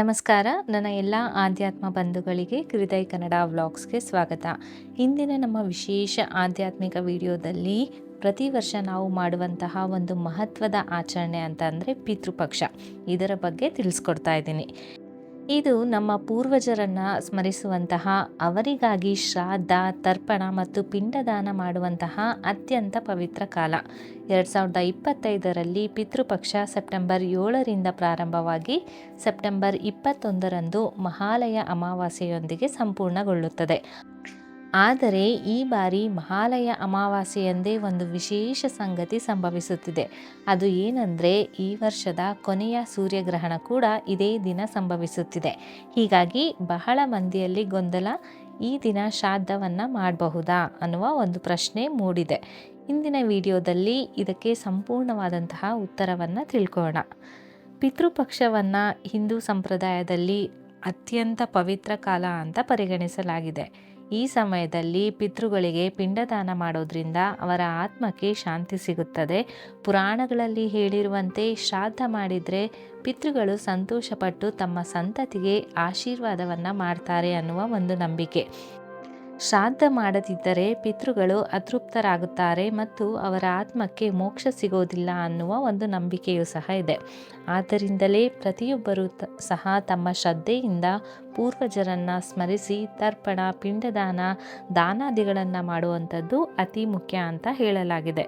ನಮಸ್ಕಾರ. ನನ್ನ ಎಲ್ಲ ಆಧ್ಯಾತ್ಮ ಬಂಧುಗಳಿಗೆ ಹೃದಯ ಕನ್ನಡ ವ್ಲಾಗ್ಸ್ಗೆ ಸ್ವಾಗತ. ಇಂದಿನ ನಮ್ಮ ವಿಶೇಷ ಆಧ್ಯಾತ್ಮಿಕ ವಿಡಿಯೋದಲ್ಲಿ ಪ್ರತಿ ವರ್ಷ ನಾವು ಮಾಡುವಂತಹ ಒಂದು ಮಹತ್ವದ ಆಚರಣೆ ಅಂತ ಅಂದರೆ ಪಿತೃಪಕ್ಷ. ಇದರ ಬಗ್ಗೆ ತಿಳಿಸ್ಕೊಡ್ತಾ ಇದ್ದೀನಿ. ಇದು ನಮ್ಮ ಪೂರ್ವಜರನ್ನು ಸ್ಮರಿಸುವಂತಹ, ಅವರಿಗಾಗಿ ಶ್ರಾದ್ದ, ತರ್ಪಣ ಮತ್ತು ಪಿಂಡದಾನ ಮಾಡುವಂತಹ ಅತ್ಯಂತ ಪವಿತ್ರ ಕಾಲ. ಎರಡು ಸಾವಿರದ ಇಪ್ಪತ್ತೈದರಲ್ಲಿ ಪಿತೃಪಕ್ಷ ಸೆಪ್ಟೆಂಬರ್ ಏಳರಿಂದ ಪ್ರಾರಂಭವಾಗಿ ಸೆಪ್ಟೆಂಬರ್ ಇಪ್ಪತ್ತೊಂದರಂದು ಮಹಾಲಯ ಅಮಾವಾಸ್ಯೆಯೊಂದಿಗೆ ಸಂಪೂರ್ಣಗೊಳ್ಳುತ್ತದೆ. ಆದರೆ ಈ ಬಾರಿ ಮಹಾಲಯ ಅಮಾವಾಸ್ಯೆಯಂದೇ ಒಂದು ವಿಶೇಷ ಸಂಗತಿ ಸಂಭವಿಸುತ್ತಿದೆ. ಅದು ಏನಂದರೆ ಈ ವರ್ಷದ ಕೊನೆಯ ಸೂರ್ಯಗ್ರಹಣ ಕೂಡ ಇದೇ ದಿನ ಸಂಭವಿಸುತ್ತಿದೆ. ಹೀಗಾಗಿ ಬಹಳ ಮಂದಿಯಲ್ಲಿ ಗೊಂದಲ ಈ ದಿನ ಶ್ರಾದ್ದವನ್ನು ಮಾಡಬಹುದಾ ಅನ್ನುವ ಒಂದು ಪ್ರಶ್ನೆ ಮೂಡಿದೆ. ಇಂದಿನ ವಿಡಿಯೋದಲ್ಲಿ ಇದಕ್ಕೆ ಸಂಪೂರ್ಣವಾದಂತಹ ಉತ್ತರವನ್ನು ತಿಳ್ಕೋಣ ಪಿತೃಪಕ್ಷವನ್ನು ಹಿಂದೂ ಸಂಪ್ರದಾಯದಲ್ಲಿ ಅತ್ಯಂತ ಪವಿತ್ರ ಕಾಲ ಅಂತ ಪರಿಗಣಿಸಲಾಗಿದೆ. ಈ ಸಮಯದಲ್ಲಿ ಪಿತೃಗಳಿಗೆ ಪಿಂಡದಾನ ಮಾಡೋದ್ರಿಂದ ಅವರ ಆತ್ಮಕ್ಕೆ ಶಾಂತಿ ಸಿಗುತ್ತದೆ. ಪುರಾಣಗಳಲ್ಲಿ ಹೇಳಿರುವಂತೆ ಶ್ರಾದ್ದ ಮಾಡಿದರೆ ಪಿತೃಗಳು ಸಂತೋಷಪಟ್ಟು ತಮ್ಮ ಸಂತತಿಗೆ ಆಶೀರ್ವಾದವನ್ನು ಮಾಡ್ತಾರೆ ಅನ್ನುವ ಒಂದು ನಂಬಿಕೆ. ಶ್ರಾದ್ದ ಮಾಡದಿದ್ದರೆ ಪಿತೃಗಳು ಅತೃಪ್ತರಾಗುತ್ತಾರೆ ಮತ್ತು ಅವರ ಆತ್ಮಕ್ಕೆ ಮೋಕ್ಷ ಸಿಗೋದಿಲ್ಲ ಅನ್ನುವ ಒಂದು ನಂಬಿಕೆಯೂ ಸಹ ಇದೆ. ಆದ್ದರಿಂದಲೇ ಪ್ರತಿಯೊಬ್ಬರೂ ಸಹ ತಮ್ಮ ಶ್ರದ್ಧೆಯಿಂದ ಪೂರ್ವಜರನ್ನು ಸ್ಮರಿಸಿ ತರ್ಪಣ, ಪಿಂಡದಾನ, ದಾನಾದಿಗಳನ್ನು ಮಾಡುವಂಥದ್ದು ಅತಿ ಮುಖ್ಯ ಅಂತ ಹೇಳಲಾಗಿದೆ.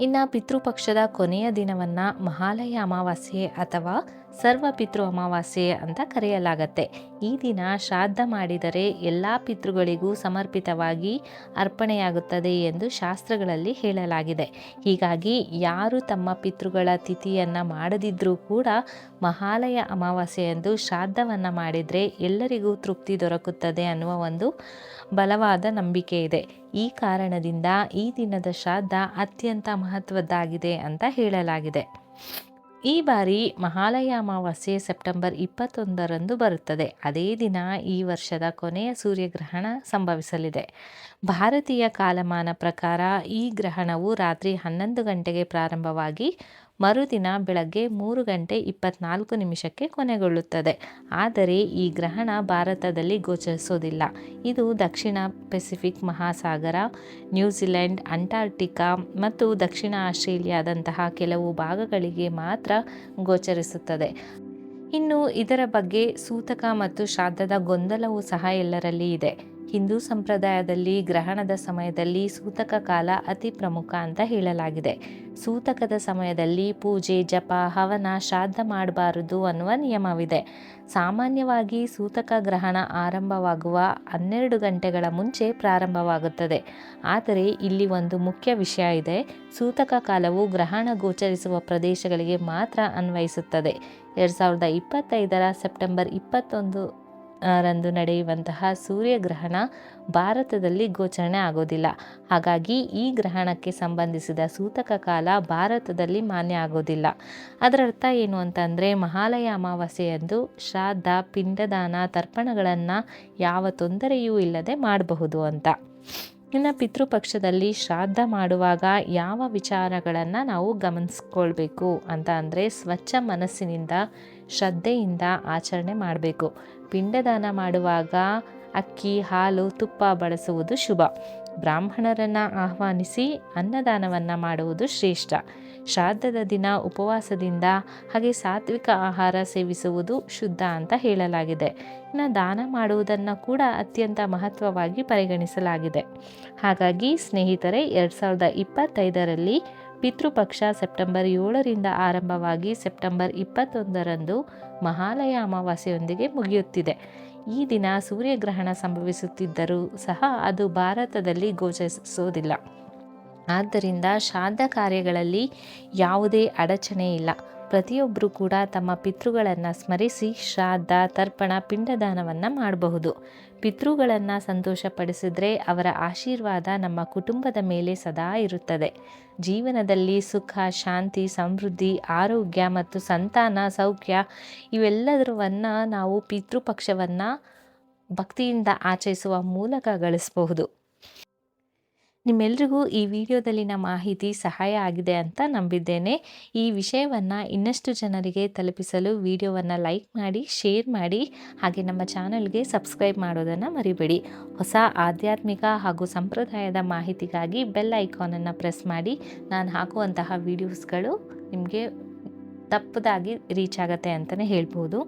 ಇನ್ನು ಪಿತೃಪಕ್ಷದ ಕೊನೆಯ ದಿನವನ್ನು ಮಹಾಲಯ ಅಮಾವಾಸ್ಯೆ ಅಥವಾ ಸರ್ವ ಪಿತೃ ಅಮಾವಾಸ್ಯೆ ಅಂತ ಕರೆಯಲಾಗತ್ತೆ. ಈ ದಿನ ಶ್ರಾದ್ದ ಮಾಡಿದರೆ ಎಲ್ಲ ಪಿತೃಗಳಿಗೂ ಸಮರ್ಪಿತವಾಗಿ ಅರ್ಪಣೆಯಾಗುತ್ತದೆ ಎಂದು ಶಾಸ್ತ್ರಗಳಲ್ಲಿ ಹೇಳಲಾಗಿದೆ. ಹೀಗಾಗಿ ಯಾರು ತಮ್ಮ ಪಿತೃಗಳ ತಿಥಿಯನ್ನು ಮಾಡದಿದ್ದರೂ ಕೂಡ ಮಹಾಲಯ ಅಮಾವಾಸ್ಯೆಯಂದು ಶ್ರಾದ್ದವನ್ನು ಮಾಡಿದರೆ ಎಲ್ಲರಿಗೂ ತೃಪ್ತಿ ದೊರಕುತ್ತದೆ ಅನ್ನುವ ಒಂದು ಬಲವಾದ ನಂಬಿಕೆ ಇದೆ. ಈ ಕಾರಣದಿಂದ ಈ ದಿನದ ಶ್ರಾದ್ದ ಅತ್ಯಂತ ಮಹತ್ವದ್ದಾಗಿದೆ ಅಂತ ಹೇಳಲಾಗಿದೆ. ಈ ಬಾರಿ ಮಹಾಲಯ ಅಮಾವಾಸ್ಯೆ ಸೆಪ್ಟೆಂಬರ್ ಇಪ್ಪತ್ತೊಂದರಂದು ಬರುತ್ತದೆ. ಅದೇ ದಿನ ಈ ವರ್ಷದ ಕೊನೆಯ ಸೂರ್ಯಗ್ರಹಣ ಸಂಭವಿಸಲಿದೆ. ಭಾರತೀಯ ಕಾಲಮಾನ ಪ್ರಕಾರ ಈ ಗ್ರಹಣವು ರಾತ್ರಿ ಹನ್ನೊಂದು ಗಂಟೆಗೆ ಪ್ರಾರಂಭವಾಗಿ ಮರುದಿನ ಬೆಳಗ್ಗೆ ಮೂರು ಗಂಟೆ ಇಪ್ಪತ್ನಾಲ್ಕು ನಿಮಿಷಕ್ಕೆ ಕೊನೆಗೊಳ್ಳುತ್ತದೆ. ಆದರೆ ಈ ಗ್ರಹಣ ಭಾರತದಲ್ಲಿ ಗೋಚರಿಸೋದಿಲ್ಲ. ಇದು ದಕ್ಷಿಣ ಪೆಸಿಫಿಕ್ ಮಹಾಸಾಗರ ನ್ಯೂಜಿಲೆಂಡ್ ಅಂಟಾರ್ಟಿಕಾ ಮತ್ತು ದಕ್ಷಿಣ ಆಸ್ಟ್ರೇಲಿಯಾದಂತಹ ಕೆಲವು ಭಾಗಗಳಿಗೆ ಮಾತ್ರ ಗೋಚರಿಸುತ್ತದೆ. ಇನ್ನು ಇದರ ಬಗ್ಗೆ ಸೂತಕ ಮತ್ತು ಶ್ರಾದ್ದದ ಗೊಂದಲವೂ ಸಹ ಎಲ್ಲರಲ್ಲಿ ಇದೆ. ಹಿಂದೂ ಸಂಪ್ರದಾಯದಲ್ಲಿ ಗ್ರಹಣದ ಸಮಯದಲ್ಲಿ ಸೂತಕ ಕಾಲ ಅತಿ ಪ್ರಮುಖ ಅಂತ ಹೇಳಲಾಗಿದೆ. ಸೂತಕದ ಸಮಯದಲ್ಲಿ ಪೂಜೆ, ಜಪ, ಹವನ, ಶ್ರಾದ್ದ ಮಾಡಬಾರದು ಅನ್ನುವ ನಿಯಮವಿದೆ. ಸಾಮಾನ್ಯವಾಗಿ ಸೂತಕ ಗ್ರಹಣ ಆರಂಭವಾಗುವ ಹನ್ನೆರಡು ಗಂಟೆಗಳ ಮುಂಚೆ ಪ್ರಾರಂಭವಾಗುತ್ತದೆ. ಆದರೆ ಇಲ್ಲಿ ಒಂದು ಮುಖ್ಯ ವಿಷಯ ಇದೆ. ಸೂತಕ ಕಾಲವು ಗ್ರಹಣ ಗೋಚರಿಸುವ ಪ್ರದೇಶಗಳಿಗೆ ಮಾತ್ರ ಅನ್ವಯಿಸುತ್ತದೆ. ಎರಡು ಸಾವಿರದ ಇಪ್ಪತ್ತೈದರ ಸೆಪ್ಟೆಂಬರ್ ಇಪ್ಪತ್ತೊಂದು ರಂದು ನಡೆಯುವಂತಹ ಸೂರ್ಯಗ್ರಹಣ ಭಾರತದಲ್ಲಿ ಗೋಚರಣೆ ಆಗೋದಿಲ್ಲ. ಹಾಗಾಗಿ ಈ ಗ್ರಹಣಕ್ಕೆ ಸಂಬಂಧಿಸಿದ ಸೂತಕ ಕಾಲ ಭಾರತದಲ್ಲಿ ಮಾನ್ಯ ಆಗೋದಿಲ್ಲ. ಅದರರ್ಥ ಏನು ಅಂತಂದರೆ ಮಹಾಲಯ ಅಮಾವಾಸ್ಯೆಯಂದು ಶ್ರಾದ್ದ, ಪಿಂಡದಾನ, ತರ್ಪಣಗಳನ್ನು ಯಾವ ತೊಂದರೆಯೂ ಇಲ್ಲದೆ ಮಾಡಬಹುದು ಅಂತ. ಇನ್ನು ಪಿತೃಪಕ್ಷದಲ್ಲಿ ಶ್ರಾದ್ದ ಮಾಡುವಾಗ ಯಾವ ವಿಚಾರಗಳನ್ನು ನಾವು ಗಮನಿಸ್ಕೊಳ್ಬೇಕು ಅಂತ ಅಂದರೆ ಸ್ವಚ್ಛ ಮನಸ್ಸಿನಿಂದ ಶ್ರದ್ಧೆಯಿಂದ ಆಚರಣೆ ಮಾಡಬೇಕು. ಪಿಂಡದಾನ ಮಾಡುವಾಗ ಅಕ್ಕಿ, ಹಾಲು, ತುಪ್ಪ ಬಳಸುವುದು ಶುಭ. ಬ್ರಾಹ್ಮಣರನ್ನು ಆಹ್ವಾನಿಸಿ ಅನ್ನದಾನವನ್ನು ಮಾಡುವುದು ಶ್ರೇಷ್ಠ. ಶ್ರಾದ್ದದ ದಿನ ಉಪವಾಸದಿಂದ ಹಾಗೆ ಸಾತ್ವಿಕ ಆಹಾರ ಸೇವಿಸುವುದು ಶುದ್ಧ ಅಂತ ಹೇಳಲಾಗಿದೆ. ಇನ್ನು ದಾನ ಮಾಡುವುದನ್ನು ಕೂಡ ಅತ್ಯಂತ ಮಹತ್ವವಾಗಿ ಪರಿಗಣಿಸಲಾಗಿದೆ. ಹಾಗಾಗಿ ಸ್ನೇಹಿತರೆ, ಎರಡು ಸಾವಿರದ ಇಪ್ಪತ್ತೈದರಲ್ಲಿ ಪಿತೃಪಕ್ಷ ಸೆಪ್ಟೆಂಬರ್ ಏಳರಿಂದ ಆರಂಭವಾಗಿ ಸೆಪ್ಟೆಂಬರ್ ಇಪ್ಪತ್ತೊಂದರಂದು ಮಹಾಲಯ ಅಮಾವಾಸ್ಯೆಯೊಂದಿಗೆ ಮುಗಿಯುತ್ತಿದೆ. ಈ ದಿನ ಸೂರ್ಯಗ್ರಹಣ ಸಂಭವಿಸುತ್ತಿದ್ದರೂ ಸಹ ಅದು ಭಾರತದಲ್ಲಿ ಗೋಚರಿಸೋದಿಲ್ಲ ಆದ್ದರಿಂದ ಶ್ರಾದ್ದ ಕಾರ್ಯಗಳಲ್ಲಿ ಯಾವುದೇ ಅಡಚಣೆ ಇಲ್ಲ. ಪ್ರತಿಯೊಬ್ಬರೂ ಕೂಡ ತಮ್ಮ ಪಿತೃಗಳನ್ನು ಸ್ಮರಿಸಿ ಶ್ರಾದ್ದ, ತರ್ಪಣ, ಪಿಂಡದಾನವನ್ನು ಮಾಡಬಹುದು. ಪಿತೃಗಳನ್ನು ಸಂತೋಷಪಡಿಸಿದರೆ ಅವರ ಆಶೀರ್ವಾದ ನಮ್ಮ ಕುಟುಂಬದ ಮೇಲೆ ಸದಾ ಇರುತ್ತದೆ. ಜೀವನದಲ್ಲಿ ಸುಖ, ಶಾಂತಿ, ಸಮೃದ್ಧಿ, ಆರೋಗ್ಯ ಮತ್ತು ಸಂತಾನ, ಸೌಖ್ಯ ಇವೆಲ್ಲದರವನ್ನು ನಾವು ಪಿತೃಪಕ್ಷವನ್ನು ಭಕ್ತಿಯಿಂದ ಆಚರಿಸುವ ಮೂಲಕ ಗಳಿಸಬಹುದು. ನಿಮ್ಮೆಲ್ರಿಗೂ ಈ ವಿಡಿಯೋದಲ್ಲಿನ ಮಾಹಿತಿ ಸಹಾಯ ಆಗಿದೆ ಅಂತ ನಂಬಿದ್ದೇನೆ. ಈ ವಿಷಯವನ್ನು ಇನ್ನಷ್ಟು ಜನರಿಗೆ ತಲುಪಿಸಲು ವಿಡಿಯೋವನ್ನು ಲೈಕ್ ಮಾಡಿ, ಶೇರ್ ಮಾಡಿ, ಹಾಗೆ ನಮ್ಮ ಚಾನಲ್ಗೆ ಸಬ್ಸ್ಕ್ರೈಬ್ ಮಾಡೋದನ್ನು ಮರಿಬೇಡಿ. ಹೊಸ ಆಧ್ಯಾತ್ಮಿಕ ಹಾಗೂ ಸಂಪ್ರದಾಯದ ಮಾಹಿತಿಗಾಗಿ ಬೆಲ್ ಐಕಾನನ್ನು ಪ್ರೆಸ್ ಮಾಡಿ. ನಾನು ಹಾಕುವಂತಹ ವೀಡಿಯೋಸ್ಗಳು ನಿಮಗೆ ತಪ್ಪದಾಗಿ ರೀಚ್ ಆಗುತ್ತೆ ಅಂತಲೇ ಹೇಳ್ಬೋದು.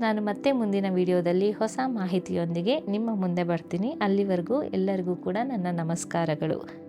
ನಾನು ಮತ್ತೆ ಮುಂದಿನ ವಿಡಿಯೋದಲ್ಲಿ ಹೊಸ ಮಾಹಿತಿಯೊಂದಿಗೆ ನಿಮ್ಮ ಮುಂದೆ ಬರ್ತೀನಿ. ಅಲ್ಲಿವರೆಗೂ ಎಲ್ಲರಿಗೂ ಕೂಡ ನನ್ನ ನಮಸ್ಕಾರಗಳು.